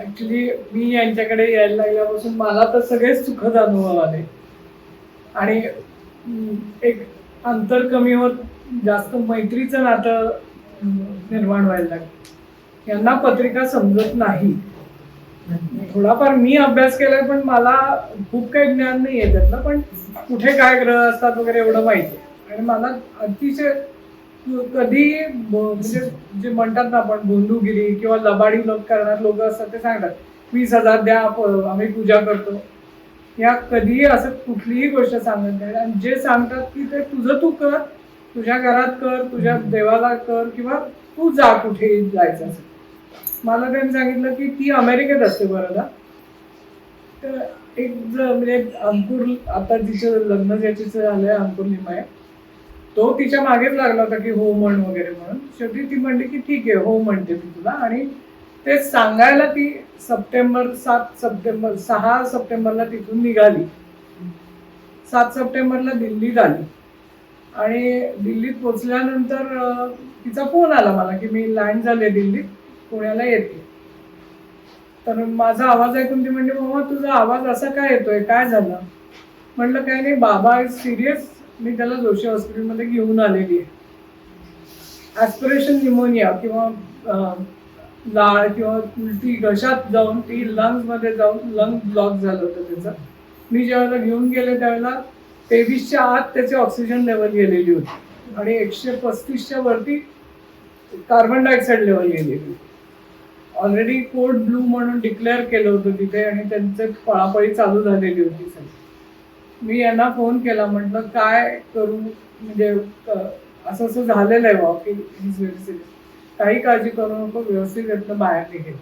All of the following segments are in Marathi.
ऍक्च्युली मी यांच्याकडे यायला लागल्यापासून मला तर सगळेच सुखद अनुभव आले. आणि एक अंतर कमी होत जास्त मैत्रीचं नातं निर्माण व्हायला लागलं. यांना पत्रिका समजत नाही. थोडाफार मी अभ्यास केलाय पण मला खूप काही ज्ञान नाही आहे त्यातलं पण कुठे काय ग्रह असतात वगैरे एवढं माहिती. आहे आणि मला अतिशय कधी म्हणजे जे म्हणतात ना आपण बोंधुगिरी किंवा लबाडी लोक करणार लोक असतात ते सांगतात वीस हजार द्या आम्ही पूजा करतो. या कधीही असं कुठलीही गोष्ट सांगत नाही. आणि जे सांगतात की ते तुझं तू कर तुझ्या घरात कर तुझ्या देवाला कर किंवा तू जा कुठे जायचं असेल मला त्यांनी सांगितलं की ती अमेरिकेत असते बरं ना तर एक म्हणजे अंकुर आता तिचं लग्न ज्याचं झालंय अंकुर निमाय तो तिच्या मागेच लागला होता की हो म्हण वगैरे म्हणून. शेवटी ती म्हणली की ठीक आहे हो म्हणते मी तुला. आणि ते सांगायला ती सप्टेंबर सात सप्टेंबर सहा सप्टेंबरला तिथून निघाली. सात सप्टेंबरला दिल्लीत आली आणि दिल्लीत पोचल्यानंतर तिचा फोन आला मला की मी लँड झाले दिल्लीत पुण्याला येते. तर माझा आवाज ऐकून ती म्हणजे मग तुझा आवाज असा काय येतोय? काय झालं? म्हटलं काय नाही बाबा सिरियस मी त्याला जोशी हॉस्पिटलमध्ये घेऊन आलेली आहे. ॲस्पिरेशन निमोनिया किंवा लाळ किंवा उलटी घशात जाऊन ती लंग्समध्ये जाऊन लंग ब्लॉक झालं होतं त्याचं. मी ज्यावेळेला घेऊन गेले त्यावेळेला तेवीसच्या आत त्याची ऑक्सिजन लेवल गेलेली होती. आणि एकशे पस्तीसच्या वरती कार्बन डायऑक्साईड लेवल गेलेली होती. ऑलरेडी कोड ब्लू म्हणून डिक्लेअर केलं होतं तिथे आणि त्यांचे पळापळी चालू झालेली होती सगळी. मी यांना फोन केला म्हटलं काय करू? म्हणजे असं असं झालेलं आहे बा की he's काही काळजी करू नको व्यवस्थित यातनं बाहेर निघेल.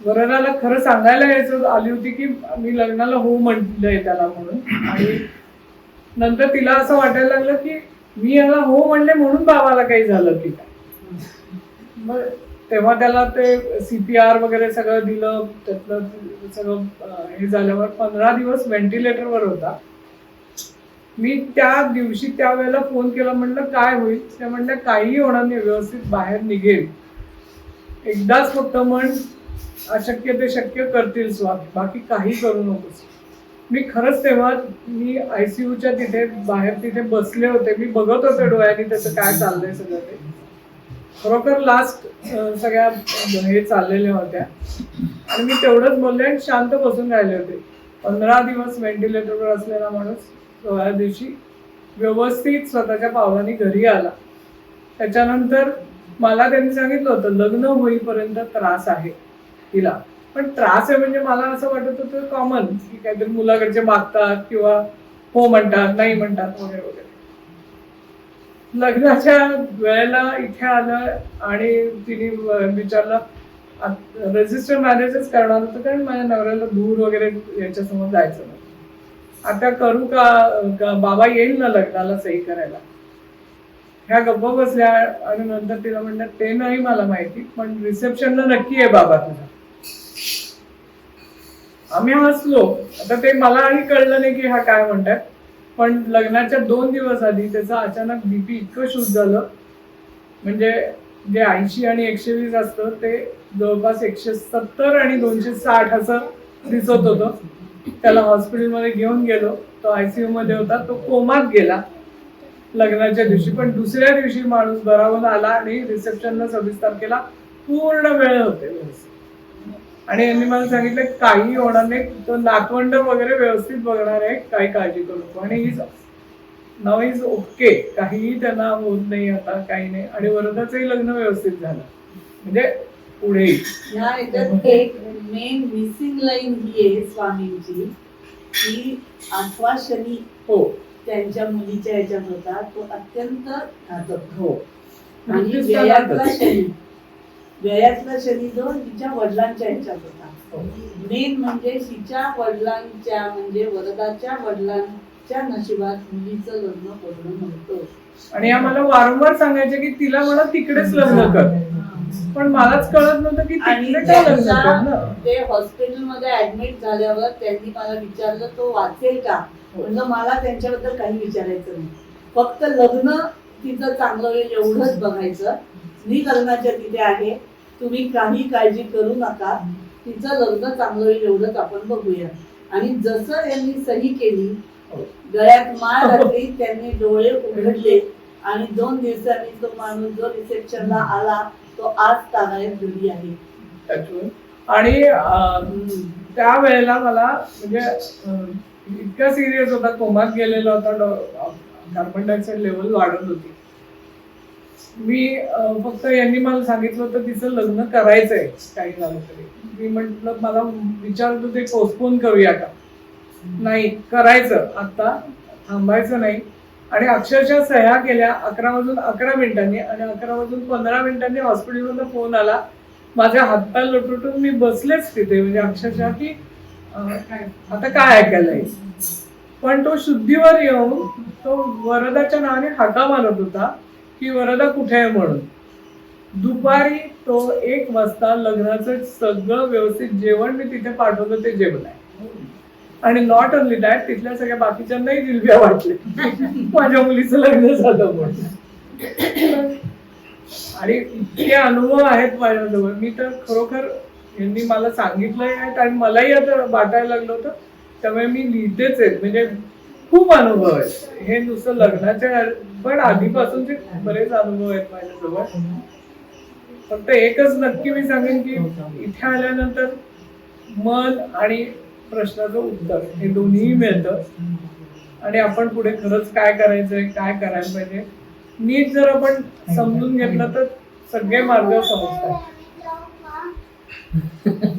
वरदाला खरं सांगायला यायचं आली होती की मी लग्नाला हो म्हटलंय त्याला म्हणून. आणि नंतर तिला असं वाटायला लागलं की मी याला हो म्हणले म्हणून बाबाला काही झालं की काय? मग तेव्हा त्याला ते सी पी आर वगैरे सगळं दिलं त्यातलं सगळं हे झाल्यावर पंधरा दिवस व्हेंटिलेटरवर होता. मी त्या दिवशी त्यावेळेला फोन केला म्हणलं काय होईल? त्या म्हटलं काहीही होणार नाही व्यवस्थित बाहेर निघेल. एकदाच फक्त म्हण अशक्य ते शक्य करतील स्वामी. बाकी काही करू नकोस. मी खरंच तेव्हा मी आयसीयूच्या तिथे बाहेर तिथे बसले होते. मी बघत होते डोळ्यांनी त्याचं काय चाललंय सगळं ते. खरोखर लास्ट सगळ्या हे चाललेल्या होत्या. आणि मी तेवढंच बोलले आणि शांत बसून राहिले होते. पंधरा दिवस व्हेंटिलेटरवर असलेला माणूस सोळा दिवशी व्यवस्थित स्वतःच्या पावलाने घरी आला. त्याच्यानंतर मला त्यांनी सांगितलं होतं लग्न होईपर्यंत त्रास आहे तिला. पण त्रास आहे म्हणजे मला असं वाटत होतं कॉमन की काहीतरी मुलाकडचे मागतात किंवा हो म्हणतात नाही म्हणतात वगैरे वगैरे. लग्नाच्या वेळेला इथे आलं आणि तिने विचारलं रजिस्टर मॅरेजच करणार होतं कारण माझ्या नवऱ्याला दूर वगैरे याच्यासमोर जायचं नाही. आता करू का का बाबा येईल ना लग्नाला सही करायला? ह्या गप्प बसल्या आणि नंतर तिला म्हणलं ते नाही मला माहिती पण रिसेप्शनला नक्की आहे बाबा तुझा आम्ही हसलो. आता ते मलाही कळलं नाही की हा काय म्हणतात. पण लग्नाच्या दोन दिवस आधी त्याचं अचानक बीपी इतकं शूट झालं. म्हणजे जे ऐंशी आणि एकशे वीस असतं ते जवळपास एकशे सत्तर आणि दोनशे साठ असं दिसत होतं. त्याला हॉस्पिटलमध्ये घेऊन गेलो. तो आयसीयू मध्ये होता. तो कोमात गेला लग्नाच्या दिवशी. पण दुसऱ्या दिवशी माणूस बरावून आला आणि रिसेप्शनला सव्वीस तारखेला पूर्ण वेळ होते. व्यवस्थित आणि यांनी मला सांगितलं काही होणार नाही तो नातवंड वगैरे व्यवस्थित बघणार आहे काही काळजी करू नको. आणि इज नाव इज ओके काहीही त्यांना होत नाही आता काही नाही. आणि वरदाचंही लग्न व्यवस्थित झालं. म्हणजे पुढे. ह्या एक मेन मिसिंग लाईन ही आहे स्वामींची की आठवा शनी हो. त्यांच्या मुलीच्या ह्याच्यात होता तो अत्यंत घातक. हो. आणि शनी. व्ययातला जो तिच्या वडिलांच्या ह्याच्यात होता. मेन म्हणजे तिच्या वडिलांच्या म्हणजे वरदाच्या वडिलांच्या नशिबात मुलीचं लग्न पडणं नव्हतं. आणि आम्हाला वारंवार सांगायचे की तिला मला तिकडेच लग्न कर. पण मलाच कळत नव्हतं की आणि ते हॉस्पिटलमध्ये ऍडमिट झाल्यावर त्यांनी मला विचारलं तो वाचेल का? म्हणलं मला त्यांच्याबद्दल काही विचारायचं नाही. फक्त लग्न तिचं चांगलं होईल एवढंच बघायचं. मी लग्नाच्या तिथे आहे. तुम्ही काही काळजी करू नका. तिचं लग्न चांगलं होईल एवढंच आपण बघूया. आणि जसं यांनी सही केली गळ्यात माळ घातली त्यांनी डोळे उघडले आणि दोन दिवसांनी तो माणूस जो रिसेप्शनला आला तो आज तागायत घरी आहे. आणि त्या वेळेला त्यावेळेला मला म्हणजे इतका सिरियस होता कोमात गेलेला होता कार्बन डायऑक्साईड लेवल वाढत होती. मी फक्त यांनी मला सांगितलं होतं तिचं लग्न करायचंय काही झालं तरी मी म्हंटल मला विचारतो ते पोस्टपोन करूया का? नाही करायचं. आता थांबायचं नाही. आणि अक्षरशः सह्या केल्या अकरा वाजून अकरा मिनिटांनी आणि अकरा वाजून पंधरा मिनिटांनी हॉस्पिटलमधून फोन आला. माझ्या हातपाय लोटून मी बसलेच तिथे. म्हणजे अक्षरशः की आता काय ऐकायला येईल? पण तो शुद्धीवर येऊन तो वरदाच्या नावाने हाका मारत होता. की वरदा कुठे आहे म्हणून? दुपारी तो एक वाजता लग्नाचं सगळं व्यवस्थित जेवण मी तिथे पाठवलं ते जेवण आहे. आणि नॉट ओनली दॅट तिथल्या सगळ्या बाकीच्यांनाही दिलब्या वाटले माझ्या मुलीचं लग्न झालं म्हणून. आणि इतके अनुभव आहेत माझ्याजवळ. मी तर खरोखर यांनी मला सांगितलंय आणि मलाही आता वाटायला लागलं होतं. त्यामुळे मी लिहितेच आहेत. म्हणजे खूप अनुभव आहेत. हे नुसतं लग्नाच्या पण आधीपासूनचे बरेच अनुभव आहेत माझ्याजवळ. फक्त एकच नक्की मी सांगेन की इथे आल्यानंतर मन आणि प्रश्नाचं उत्तर हे दोन्ही मिळतं. आणि आपण पुढे खरंच काय करायचंय काय करायला पाहिजे नीट जर आपण समजून घेतलं तर सगळे मार्ग समजतात.